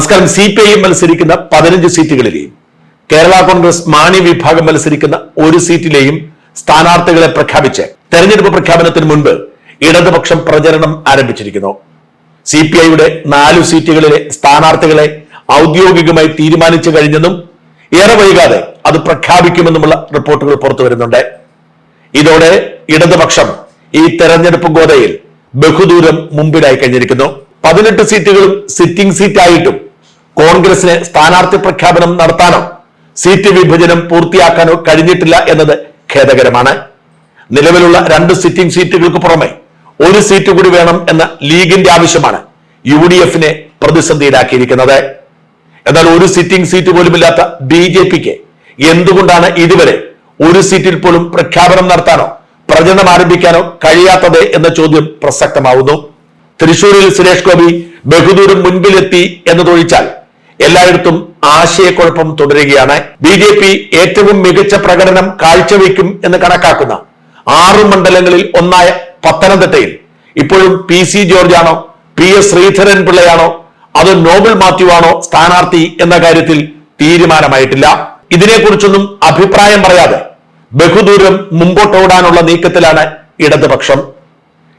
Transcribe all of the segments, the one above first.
നമസ്കാരം. C P I മത്സരിക്കുന്ന പതിനഞ്ച് സീറ്റുകളിലെയും കേരള കോൺഗ്രസ് മാണി വിഭാഗം മത്സരിക്കുന്ന ഒരു സീറ്റിലെയും സ്ഥാനാർത്ഥികളെ പ്രഖ്യാപിച്ച് തെരഞ്ഞെടുപ്പ് പ്രഖ്യാപനത്തിന് മുൻപ് ഇടതുപക്ഷം പ്രചരണം ആരംഭിച്ചിരിക്കുന്നു. സി പി ഐയുടെ നാലു സീറ്റുകളിലെ സ്ഥാനാർത്ഥികളെ ഔദ്യോഗികമായി തീരുമാനിച്ചു കഴിഞ്ഞെന്നും ഏറെ വൈകാതെ അത് പ്രഖ്യാപിക്കുമെന്നുമുള്ള റിപ്പോർട്ടുകൾ പുറത്തു വരുന്നുണ്ട്. ഇതോടെ ഇടതുപക്ഷം ഈ തെരഞ്ഞെടുപ്പ് ഗോതയിൽ ബഹുദൂരം മുമ്പിലായി കഴിഞ്ഞിരിക്കുന്നു. പതിനെട്ട് സീറ്റുകളും സിറ്റിംഗ് സീറ്റായിട്ടും കോൺഗ്രസിന് സ്ഥാനാർത്ഥി പ്രഖ്യാപനം നടത്താനോ സീറ്റ് വിഭജനം പൂർത്തിയാക്കാനോ കഴിഞ്ഞിട്ടില്ല എന്നത് ഖേദകരമാണ്. നിലവിലുള്ള രണ്ട് സിറ്റിംഗ് സീറ്റുകൾക്ക് പുറമെ ഒരു സീറ്റ് കൂടി വേണം എന്ന ലീഗിന്റെ ആവശ്യമാണ് യു ഡി എഫിനെ പ്രതിസന്ധിയിലാക്കിയിരിക്കുന്നത്. എന്നാൽ ഒരു സിറ്റിംഗ് സീറ്റ് പോലുമില്ലാത്ത ബി ജെ പിക്ക് എന്തുകൊണ്ടാണ് ഇതുവരെ ഒരു സീറ്റിൽ പോലും പ്രഖ്യാപനം നടത്താനോ പ്രചരണം ആരംഭിക്കാനോ കഴിയാത്തത് എന്ന ചോദ്യം പ്രസക്തമാവുന്നു. തൃശൂരിൽ സുരേഷ് ഗോപി ബഹുദൂരം മുൻപിലെത്തി എന്നതൊഴിച്ചാൽ എല്ലായിടത്തും ആശയക്കുഴപ്പം തുടരുകയാണ്. ബി ജെ പി ഏറ്റവും മികച്ച പ്രകടനം കാഴ്ചവെക്കും എന്ന് കണക്കാക്കുന്ന ആറ് മണ്ഡലങ്ങളിൽ ഒന്നായ പത്തനംതിട്ടയിൽ. ഇപ്പോഴും പി സി ജോർജ് ആണോ പി എസ് ശ്രീധരൻ പിള്ളയാണോ അത് നോബൽ മാത്യു ആണോ സ്ഥാനാർത്ഥി എന്ന കാര്യത്തിൽ തീരുമാനമായിട്ടില്ല. ഇതിനെക്കുറിച്ചൊന്നും അഭിപ്രായം പറയാതെ ബഹുദൂരം മുമ്പോട്ടോടാനുള്ള നീക്കത്തിലാണ് ഇടതുപക്ഷം.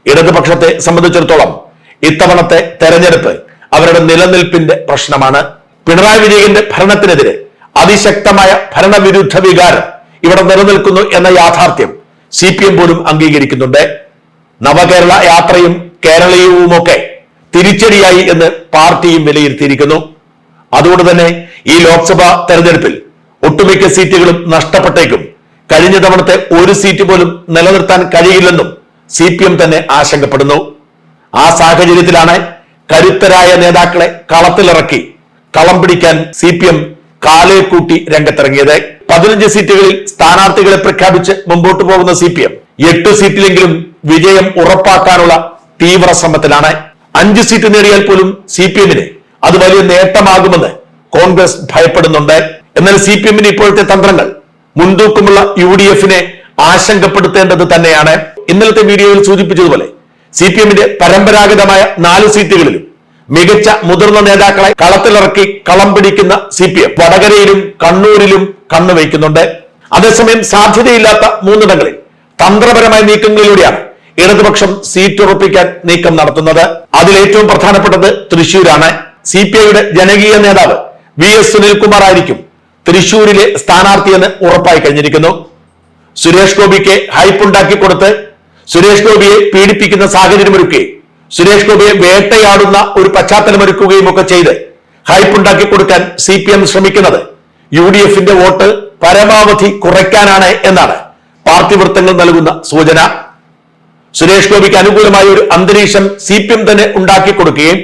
ഇടതുപക്ഷത്തെ സംബന്ധിച്ചിടത്തോളം ഇത്തവണത്തെ തെരഞ്ഞെടുപ്പ് അവരുടെ നിലനിൽപ്പിന്റെ പ്രശ്നമാണ്. പിണറായി വിജയന്റെ ഭരണത്തിനെതിരെ അതിശക്തമായ ഭരണവിരുദ്ധ വികാരം ഇവിടെ നിലനിൽക്കുന്നു എന്ന യാഥാർത്ഥ്യം സി പി എം പോലും അംഗീകരിക്കുന്നുണ്ട്. നവകേരള യാത്രയും കേരളീയവുമൊക്കെ തിരിച്ചടിയായി എന്ന് പാർട്ടിയും വിലയിരുത്തിയിരിക്കുന്നു. അതുകൊണ്ട് തന്നെ ഈ ലോക്സഭാ തെരഞ്ഞെടുപ്പിൽ ഒട്ടുമിക്ക സീറ്റുകളും നഷ്ടപ്പെട്ടേക്കും. കഴിഞ്ഞ തവണത്തെ ഒരു സീറ്റ് പോലും നിലനിർത്താൻ കഴിയില്ലെന്നും സി പി എം തന്നെ ആശങ്കപ്പെടുന്നു. ആ സാഹചര്യത്തിലാണ് കരുത്തരായ നേതാക്കളെ കളത്തിലിറക്കി കളം പിടിക്കാൻ സി പി എം കാലേ കൂട്ടി രംഗത്തിറങ്ങിയത്. പതിനഞ്ച് സീറ്റുകളിൽ സ്ഥാനാർത്ഥികളെ പ്രഖ്യാപിച്ച് മുമ്പോട്ട് പോകുന്ന സി പി എം. എട്ട് സീറ്റിലെങ്കിലും വിജയം ഉറപ്പാക്കാനുള്ള തീവ്ര ശ്രമത്തിലാണ്. അഞ്ച് സീറ്റ് നേടിയാൽ പോലും സി പി എമ്മിന് അത് വലിയ നേട്ടമാകുമെന്ന് കോൺഗ്രസ് ഭയപ്പെടുന്നുണ്ട്. എന്നാൽ സി പി എമ്മിന് ഇപ്പോഴത്തെ തന്ത്രങ്ങൾ മുൻതൂക്കമുള്ള യു ഡി എഫിനെ ആശങ്കപ്പെടുത്തേണ്ടത് തന്നെയാണ്. ഇന്നലത്തെ വീഡിയോയിൽ സൂചിപ്പിച്ചതുപോലെ സി പി എമ്മിന്റെ പരമ്പരാഗതമായ നാല് സീറ്റുകളിലും മികച്ച മുതിർന്ന നേതാക്കളെ കളത്തിലിറക്കി കളം പിടിക്കുന്ന സി പി എം വടകരയിലും കണ്ണൂരിലും കണ്ണുവയ്ക്കുന്നുണ്ട് അതേസമയം സാധ്യതയില്ലാത്ത മൂന്നിടങ്ങളിൽ തന്ത്രപരമായ നീക്കങ്ങളിലൂടെയാണ് ഇടതുപക്ഷം സീറ്റ് ഉറപ്പിക്കാൻ നീക്കം നടത്തുന്നത്. അതിൽ ഏറ്റവും പ്രധാനപ്പെട്ടത് തൃശൂരാണ് സി പി ഐയുടെ ജനകീയ നേതാവ് വി എസ് സുനിൽകുമാർ ആയിരിക്കും തൃശൂരിലെ സ്ഥാനാർത്ഥിയെന്ന് ഉറപ്പായി കഴിഞ്ഞിരിക്കുന്നു. സുരേഷ് ഗോപിക്ക് ഹൈപ്പ് ഉണ്ടാക്കി കൊടുത്ത് സുരേഷ് ഗോപിയെ പീഡിപ്പിക്കുന്ന സാഹചര്യമൊരുക്കുകയും സുരേഷ് ഗോപിയെ വേട്ടയാടുന്ന ഒരു പശ്ചാത്തലമൊരുക്കുകയും ഒക്കെ ചെയ്ത് ഹൈപ്പ് ഉണ്ടാക്കി കൊടുക്കാൻ സി പി എം ശ്രമിക്കുന്നത്. യു ഡി എഫിന്റെ വോട്ട് പരമാവധി കുറയ്ക്കാനാണ് എന്നാണ് പാർട്ടി വൃത്തങ്ങൾ നൽകുന്ന സൂചന. സുരേഷ് ഗോപിക്ക് അനുകൂലമായ ഒരു അന്തരീക്ഷം സി പി എം തന്നെ ഉണ്ടാക്കി കൊടുക്കുകയും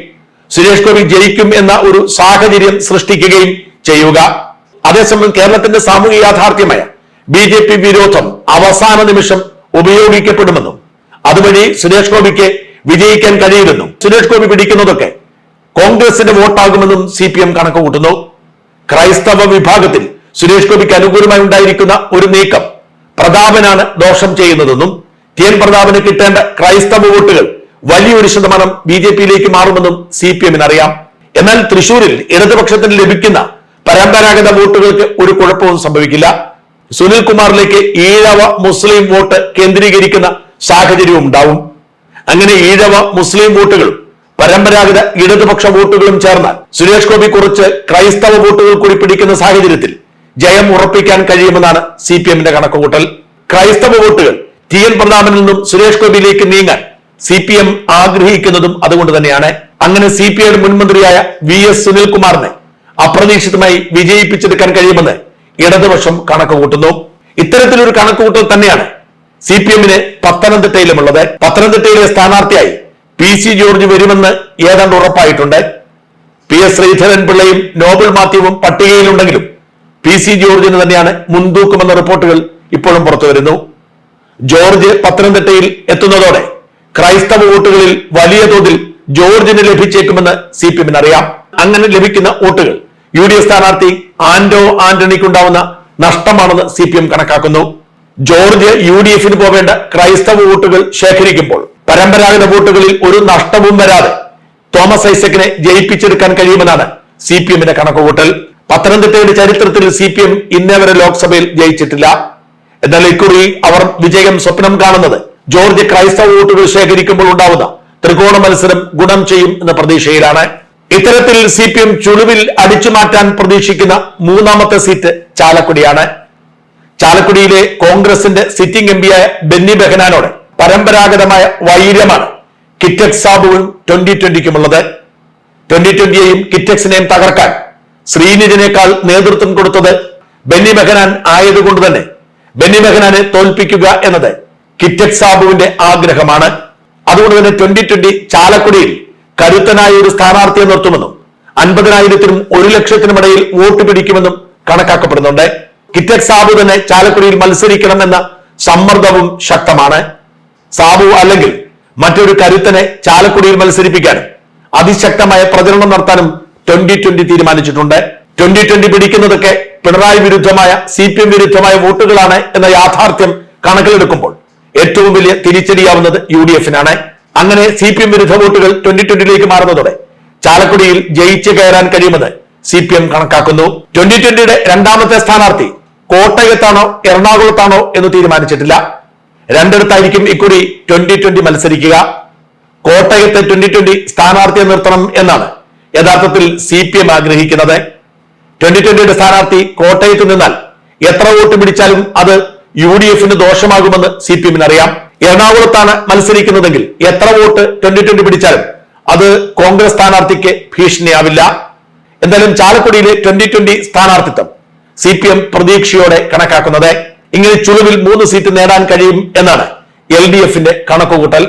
സുരേഷ് ഗോപി ജയിക്കും എന്ന ഒരു സാഹചര്യം സൃഷ്ടിക്കുകയും ചെയ്യുക. അതേസമയം കേരളത്തിന്റെ സാമൂഹിക യാഥാർത്ഥ്യമായ ബി ജെ പി വിരോധം അവസാന നിമിഷം ഉപയോഗിക്കപ്പെടുമെന്നും അതുവഴി സുരേഷ് ഗോപിക്ക് വിജയിക്കാൻ കഴിയില്ലെന്നും സുരേഷ് ഗോപി പിടിക്കുന്നതൊക്കെ കോൺഗ്രസിന്റെ വോട്ടാകുമെന്നും സി പി എം കണക്ക് കൂട്ടുന്നു ക്രൈസ്തവ വിഭാഗത്തിൽ സുരേഷ് ഗോപിക്ക് അനുകൂലമായി ഉണ്ടായിരിക്കുന്ന ഒരു നീക്കം പ്രതാപനാണ് ദോഷം ചെയ്യുന്നതെന്നും ടി എൻ പ്രതാപന് കിട്ടേണ്ട ക്രൈസ്തവ വോട്ടുകൾ വലിയൊരു ശതമാനം ബി ജെ പിയിലേക്ക് മാറുമെന്നും സി പി എമ്മിന് അറിയാം എന്നാൽ തൃശൂരിൽ ഇടതുപക്ഷത്തിന് ലഭിക്കുന്ന പരമ്പരാഗത വോട്ടുകൾക്ക് ഒരു കുഴപ്പവും സംഭവിക്കില്ല. സുനിൽ കുമാറിലേക്ക് ഈഴവ മുസ്ലിം വോട്ട് കേന്ദ്രീകരിക്കുന്ന സാഹചര്യവും ഉണ്ടാവും. അങ്ങനെ ഈഴവ മുസ്ലിം വോട്ടുകളും പരമ്പരാഗത ഇടതുപക്ഷ വോട്ടുകളും ചേർന്നാൽ സുരേഷ് ഗോപി കുറച്ച് ക്രൈസ്തവ വോട്ടുകൾ കൂടി പിടിക്കുന്ന സാഹചര്യത്തിൽ ജയം ഉറപ്പിക്കാൻ കഴിയുമെന്നാണ് സി പി എമ്മിന്റെ കണക്കുകൂട്ടൽ. ക്രൈസ്തവ വോട്ടുകൾ ടി എൻ പ്രതാപനിൽ നിന്നും സുരേഷ് ഗോപിയിലേക്ക് നീങ്ങാൻ സി പി എം ആഗ്രഹിക്കുന്നതും അതുകൊണ്ട് തന്നെയാണ്. അങ്ങനെ സി പി ഐയുടെ മുൻമന്ത്രിയായ വി എസ് സുനിൽകുമാറിനെ അപ്രതീക്ഷിതമായി വിജയിപ്പിച്ചെടുക്കാൻ കഴിയുമെന്ന് ഇടതുപക്ഷം കണക്ക് കൂട്ടുന്നു ഇത്തരത്തിലൊരു കണക്കുകൂട്ടൽ തന്നെയാണ് സി പി എമ്മിന് പത്തനംതിട്ടയിലുമുള്ളത്. പത്തനംതിട്ടയിലെ സ്ഥാനാർത്ഥിയായി പി സി ജോർജ് വരുമെന്ന് ഏതാണ്ട് ഉറപ്പായിട്ടുണ്ട്. പി എസ് ശ്രീധരൻ പിള്ളയും നോബൽ മാത്യുവും പട്ടികയിലുണ്ടെങ്കിലും പി സി ജോർജിന് തന്നെയാണ് മുൻതൂക്കമെന്ന റിപ്പോർട്ടുകൾ ഇപ്പോഴും പുറത്തു വരുന്നു. ജോർജ് പത്തനംതിട്ടയിൽ എത്തുന്നതോടെ ക്രൈസ്തവ വോട്ടുകളിൽ വലിയ തോതിൽ ജോർജിന് ലഭിച്ചേക്കുമെന്ന് സി പി എമ്മിന് അറിയാം അങ്ങനെ ലഭിക്കുന്ന വോട്ടുകൾ യു ഡി എഫ് സ്ഥാനാർത്ഥി ആന്റോ ആന്റണിക്കുണ്ടാവുന്ന നഷ്ടമാണെന്ന് സി പി എം കണക്കാക്കുന്നു. ജോർജ് യു ഡി എഫിന് പോവേണ്ട ക്രൈസ്തവ വോട്ടുകൾ ശേഖരിക്കുമ്പോൾ പരമ്പരാഗത വോട്ടുകളിൽ ഒരു നഷ്ടവും വരാതെ തോമസ് ഐസക്കിനെ ജയിപ്പിച്ചെടുക്കാൻ കഴിയുമെന്നാണ് സി പി എമ്മിന്റെ കണക്കുകൂട്ടൽ പത്തനംതിട്ടയുടെ ചരിത്രത്തിൽ സി പി എം ഇന്നേ വരെ ലോക്സഭയിൽ ജയിച്ചിട്ടില്ല. എന്നാൽ ഇക്കുറി അവർ വിജയം സ്വപ്നം കാണുന്നത് ജോർജ് ക്രൈസ്തവ വോട്ടുകൾ ശേഖരിക്കുമ്പോൾ ഉണ്ടാവുന്ന ത്രികോണ മത്സരം ഗുണം ചെയ്യും എന്ന പ്രതീക്ഷയിലാണ്. ഇത്തരത്തിൽ സി പി എം ചുളിവിൽ അടിച്ചു മാറ്റാൻ പ്രതീക്ഷിക്കുന്ന മൂന്നാമത്തെ സീറ്റ് ചാലക്കുടിയാണ്. ചാലക്കുടിയിലെ കോൺഗ്രസിന്റെ സിറ്റിംഗ് എം പിയായ ബെന്നി ബെഹനാനോട് പരമ്പരാഗതമായ വൈര്യമാണ് കിറ്റക്സ് സാബുവും ട്വന്റി ട്വന്റിക്കുമുള്ളത് ട്വന്റി ട്വന്റിയെയും കിറ്റക്സിനെയും തകർക്കാൻ ശ്രീനിധിനേക്കാൾ നേതൃത്വം കൊടുത്തത് ബെന്നി ബെഹനാൻ ആയതുകൊണ്ട് തന്നെ. ബെന്നി ബെഹനാനെ തോൽപ്പിക്കുക എന്നത് കിറ്റക്സ് സാബുവിന്റെ ആഗ്രഹമാണ്. അതുകൊണ്ട് തന്നെ ട്വന്റി ട്വന്റി ചാലക്കുടിയിൽ കരുത്തനായ ഒരു സ്ഥാനാർത്ഥിയെ നിർത്തുമെന്നും അൻപതിനായിരത്തിനും ഒരു ലക്ഷത്തിനുമിടയിൽ വോട്ട് പിടിക്കുമെന്നും കണക്കാക്കപ്പെടുന്നുണ്ട്. കിറ്റക് സാബു തന്നെ ചാലക്കുടിയിൽ മത്സരിക്കണമെന്ന സമ്മർദ്ദവും ശക്തമാണ്. സാബു അല്ലെങ്കിൽ മറ്റൊരു കരുത്തനെ ചാലക്കുടിയിൽ മത്സരിപ്പിക്കാനും അതിശക്തമായ പ്രചരണം നടത്താനും ട്വന്റി ട്വന്റി തീരുമാനിച്ചിട്ടുണ്ട്. ട്വന്റി ട്വന്റി പിടിക്കുന്നതൊക്കെ പിണറായി വിരുദ്ധമായ സി പി എം വിരുദ്ധമായ വോട്ടുകളാണ് എന്ന യാഥാർത്ഥ്യം കണക്കിലെടുക്കുമ്പോൾ ഏറ്റവും വലിയ തിരിച്ചടിയാവുന്നത് യു ഡി എഫിനാണ്. അങ്ങനെ സി പി എം വിരുദ്ധ വോട്ടുകൾ ട്വന്റി ട്വന്റിയിലേക്ക് മാറുന്നതോടെ ചാലക്കുടിയിൽ ജയിച്ചു കയറാൻ കഴിയുമെന്ന് സി പി എം കണക്കാക്കുന്നു. ട്വന്റി ട്വന്റിയുടെ രണ്ടാമത്തെ സ്ഥാനാർത്ഥി കോട്ടയത്താണോ എറണാകുളത്താണോ എന്ന് തീരുമാനിച്ചിട്ടില്ല. രണ്ടിടത്തായിരിക്കും ഇക്കുറി ട്വന്റി ട്വന്റി മത്സരിക്കുക. കോട്ടയത്തെ ട്വന്റി ട്വന്റി സ്ഥാനാർത്ഥിയെ നിർത്തണം എന്നാണ് യഥാർത്ഥത്തിൽ സി പി എം ആഗ്രഹിക്കുന്നത്. ട്വന്റി ട്വന്റിയുടെ സ്ഥാനാർത്ഥി കോട്ടയത്ത് നിന്നാൽ എത്ര വോട്ട് പിടിച്ചാലും അത് യു ഡി എഫിന് ദോഷമാകുമെന്ന് സി പി എമ്മിന് അറിയാം എറണാകുളത്താണ് മത്സരിക്കുന്നതെങ്കിൽ എത്ര വോട്ട് ട്വന്റി ട്വന്റി പിടിച്ചാലും അത് കോൺഗ്രസ് സ്ഥാനാർത്ഥിക്ക് ഭീഷണിയാവില്ല. എന്തായാലും ചാലക്കുടിയിലെ ട്വന്റി ട്വന്റി സ്ഥാനാർത്ഥിത്വം സി പി എം പ്രതീക്ഷയോടെ കണക്കാക്കുന്നത്. ഇങ്ങനെ ചുളിവിൽ മൂന്ന് സീറ്റ് നേടാൻ കഴിയും എന്നാണ് എൽ ഡി എഫിന്റെ കണക്കുകൂട്ടൽ.